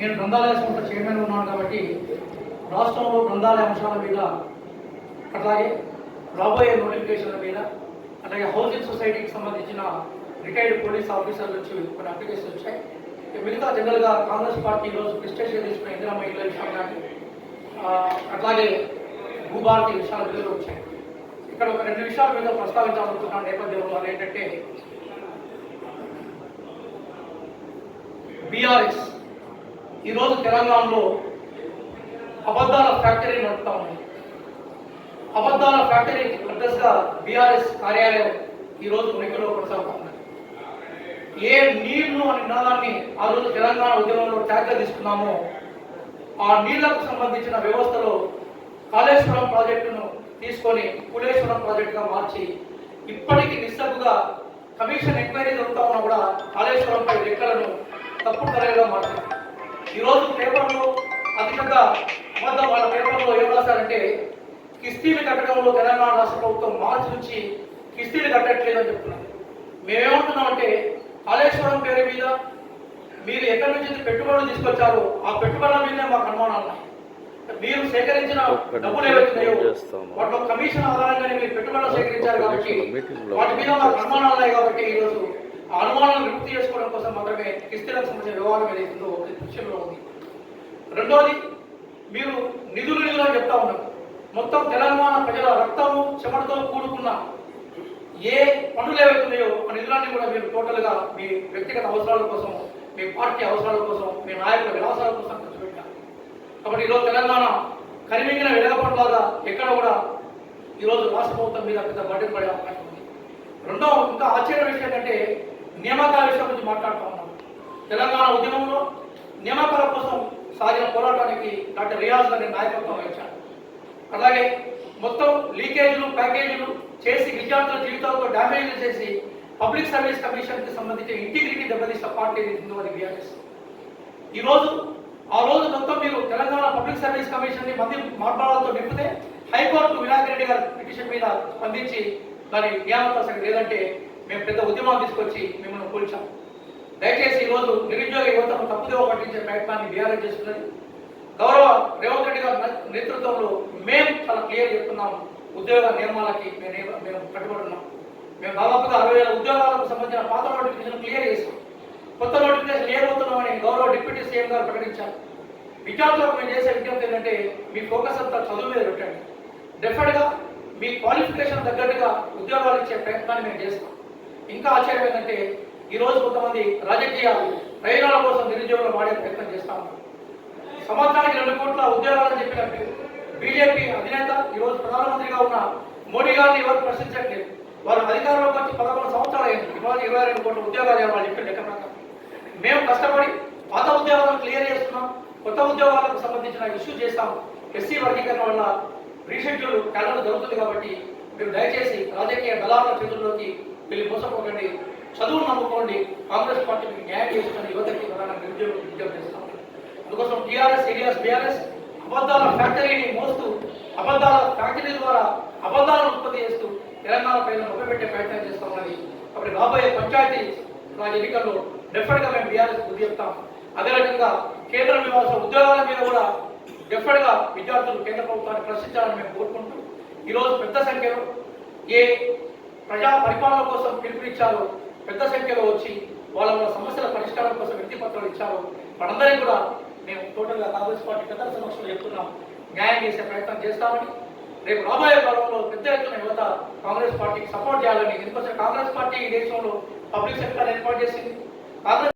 గ్రంథాలయ సంస్థ చైర్మన్ ఉన్నాను కాబట్టి రాష్ట్రంలో గ్రంథాలయ అంశాల మీద అట్లాగే రాబోయే నోటిఫికేషన్ల మీద అలాగే హౌసింగ్ సొసైటీకి సంబంధించిన రిటైర్డ్ పోలీస్ ఆఫీసర్ల నుంచి కొన్ని అప్లికేషన్స్ వచ్చాయి. మిగతా జనరల్గా కాంగ్రెస్ పార్టీ ఈరోజు ప్రిస్టేషన్ తీసుకున్న ఇందిరా మహిళల విషయం కానీ అట్లాగే భూభారతి విషయాల మీద వచ్చాయి. ఇక్కడ ఒక రెండు విషయాల మీద ప్రస్తావించాలనుకుంటున్న నేపథ్యంలో ఏంటంటే బీఆర్ఎస్ ఈరోజు తెలంగాణలో అబద్ధాల ఫ్యాక్టరీ నడుపుతా ఉంది. అబద్ధాల ఫ్యాక్టరీ అడ్రస్గా బీఆర్ఎస్ కార్యాలయం ఈరోజు ఉనికిలో కొనసాగుతుంది. ఏ నీళ్ళు అనే నినాదాన్ని ఆ రోజు తెలంగాణ ఉద్యమంలో ట్యాగ్గా తీసుకున్నామో ఆ నీళ్ళకు సంబంధించిన వ్యవస్థలో కాళేశ్వరం ప్రాజెక్టును తీసుకొని కులేశ్వరం ప్రాజెక్టుగా మార్చి ఇప్పటికీ నిస్సగ్గుగా కమిషన్ ఎంక్వైరీ జరుగుతా ఉన్నా కూడా కాళేశ్వరంపై లెక్కలను తప్పుడు తరగగా మార్చింది ఈరోజు పేపర్లో అధికంగా అబద్ధం వాళ్ళ పేపర్లో ఏం రాశారంటే కిస్తీలు కట్టడంలో తెలంగాణ రాష్ట్ర ప్రభుత్వం మార్చి నుంచి కిస్తీలు కట్టట్లేదని చెప్తున్నారు. మేమేమంటున్నామంటే కాళేశ్వరం పేరు మీద మీరు ఎక్కడి నుంచి పెట్టుబడులు తీసుకొచ్చారో ఆ పెట్టుబడుల మీదే మాకు అనుమానాలు ఉన్నాయి. మీరు సేకరించిన డబ్బులు ఏవైతున్నాయో వాటిలో కమిషన్ ఆధారంగానే మీరు పెట్టుబడులు సేకరించారు కాబట్టి వాటి మీద మాకు అనుమానాలు ఉన్నాయి కాబట్టి ఈరోజు ఆ అనుమానాలను విముక్తి చేసుకోవడం కోసం మాత్రమే కిస్తీలకు సంబంధించిన వ్యవహారం ఏదైతుందో దృశ్యంలో ఉంది. రెండోది మీరు నిధులు నిధులు అని చెప్తా ఉన్నారు. మొత్తం తెలంగాణ ప్రజల రక్తము చెమటతో కూడుకున్న ఏ పనులు ఏవైతున్నాయో ఆ నిధులన్నీ కూడా మీరు టోటల్గా మీ వ్యక్తిగత అవసరాల కోసం మీ పార్టీ అవసరాల కోసం మీ నాయకుల విలాసాల కోసం ఖర్చు పెట్టారు. కాబట్టి ఈరోజు తెలంగాణ కరిమింగిన వెలగపట్లాగా ఎక్కడ కూడా ఈరోజు రాష్ట్ర ప్రభుత్వం మీద పెద్ద బడ్జెట్ పడే అవకాశం ఉంది. రెండో ఇంకా ఆశ్చర్య విషయం ఏంటంటే నియామకాల విషయం గురించి మాట్లాడుతూ ఉన్నాం. తెలంగాణ ఉద్యమంలో నియామకాల కోసం సాగిన పోరాటానికి డాక్టర్ రియాజ్ గారి నాయకత్వం వహించారు. అలాగే మొత్తం లీకేజీలు ప్యాకేజీలు చేసి విద్యార్థుల జీవితాలతో డ్యామేజ్లు చేసి పబ్లిక్ సర్వీస్ కమిషన్కి సంబంధించి సంబంధించిన ఇంటిగ్రిటీ దెబ్బతీసిన పార్టీ ఏదైతుందో అది బీఆర్ఎస్ ఆ రోజు మొత్తం మీరు తెలంగాణ పబ్లిక్ సర్వీస్ కమిషన్ని మంది మార్పాలతో నింపితే హైకోర్టు వినాయక్ రెడ్డి గారి పిటిషన్ మీద స్పందించి దాని నియామక సంగతి లేదంటే మేము పెద్ద ఉద్యమం తీసుకొచ్చి మిమ్మల్ని కూల్చాం దయచేసి ఈ రోజు నిరుద్యోగ యువతను తప్పుదేవ పట్టించే ప్రయత్నాన్ని బీఆర్ఎస్ చేస్తున్నది. గౌరవ రేవంత్ రెడ్డి గారి నేతృత్వంలో మేము చాలా క్లియర్ చెప్తున్నాం ఉద్యోగ నియమాలకి మేము మేము కట్టుబడున్నాం. మేము దాదాపుగా అరవై వేల ఉద్యోగాలకు సంబంధించిన పాత నోటిఫికేషన్ క్లియర్ చేసాం కొత్త నోటిఫికేషన్ ఏ అవుతున్నామని గౌరవ డిప్యూటీ సీఎం గారు ప్రకటించారు. విద్యార్థులకు మేము చేసే విజ్ఞప్తి ఏంటంటే మీ ఫోకస్ అంతా చదువు మీద పెట్టండి. డెఫినెట్గా మీ క్వాలిఫికేషన్ తగ్గట్టుగా ఉద్యోగాలు ఇచ్చే ప్రయత్నాన్ని మేము చేస్తాం. ఇంకా ఆశ్చర్యం ఏంటంటే ఈరోజు కొంతమంది రాజకీయాలు ప్రయోజనాల కోసం నిరుద్యోగులు వాడే ప్రయత్నం చేస్తా ఉన్నారు. సంవత్సరానికి రెండు కోట్ల ఉద్యోగాలని చెప్పినట్టు బీజేపీ అధినేత ఈరోజు ప్రధానమంత్రిగా ఉన్న మోడీ గారిని ఎవరు ప్రశ్నించట్లేదు. వారు అధికారంలోకి వచ్చి పదకొండు సంవత్సరాలు అయింది ఇవాళ ఇరవై రెండు కోట్ల ఉద్యోగాలు వాళ్ళు చెప్పిన లెక్క ప్రకారం. మేము కష్టపడి పాత ఉద్యోగాలను క్లియర్ చేస్తున్నాం. కొత్త ఉద్యోగాలకు సంబంధించిన ఇష్యూ చేస్తాం. ఎస్సీ వర్గీకరణ వల్ల రీషెడ్యూల్ క్యాలెండర్ జరుగుతుంది కాబట్టి మీరు దయచేసి రాజకీయ దళాల చేతుల్లోకి వెళ్ళి మోసపోకండి చదువును నమ్ముకోండి. కాంగ్రెస్ పార్టీకి న్యాయం చేస్తున్న యువతకి ప్రధాన నిరుద్యోగులు ఉద్యోగం చేస్తాం అందుకోసం టీఆర్ఎస్ ఏరియాస్ బీఆర్ఎస్ అబద్ధాల ఫ్యాక్టరీని మోస్తూ అబద్ధాల ఫ్యాక్టరీ ద్వారా అబద్ధాలను ఉత్పత్తి చేస్తూ తెలంగాణ పైన మొదలుపెట్టే ప్రయత్నం చేస్తా ఉన్నది. కాబట్టి రాబోయే పంచాయతీ రాజ్ ఎన్నికల్లో డెఫినెట్గా మేము బీఆర్ఎస్ బుద్ధి చెప్తాం అదే రకంగా కేంద్ర నివాస ఉద్యోగాల మీద కూడా డెఫినెట్గా విద్యార్థులు కేంద్ర ప్రభుత్వాన్ని ప్రశ్నించాలని మేము కోరుకుంటూ ఈరోజు పెద్ద సంఖ్యలో ఏ ప్రజా పరిపాలన కోసం పిలుపునిచ్చారు. పెద్ద సంఖ్యలో వచ్చి వాళ్ళ వాళ్ళ సమస్యల పరిష్కారం కోసం వినతి పత్రాలు ఇచ్చారు. వాళ్ళందరికీ కూడా మేము టోటల్గా కాంగ్రెస్ పార్టీ పెద్దల సమక్షంలో చెప్తున్నాం. న్యాయం చేసే ప్రయత్నం చేస్తామని. రేపు రాబోయే కాలంలో పెద్ద ఎత్తున యువత కాంగ్రెస్ పార్టీకి సపోర్ట్ చేయాలని. ఎందుకంటే కాంగ్రెస్ పార్టీ ఈ దేశంలో పబ్లిక్ సెక్టర్ ఏర్పాటు చేసింది. కాంగ్రెస్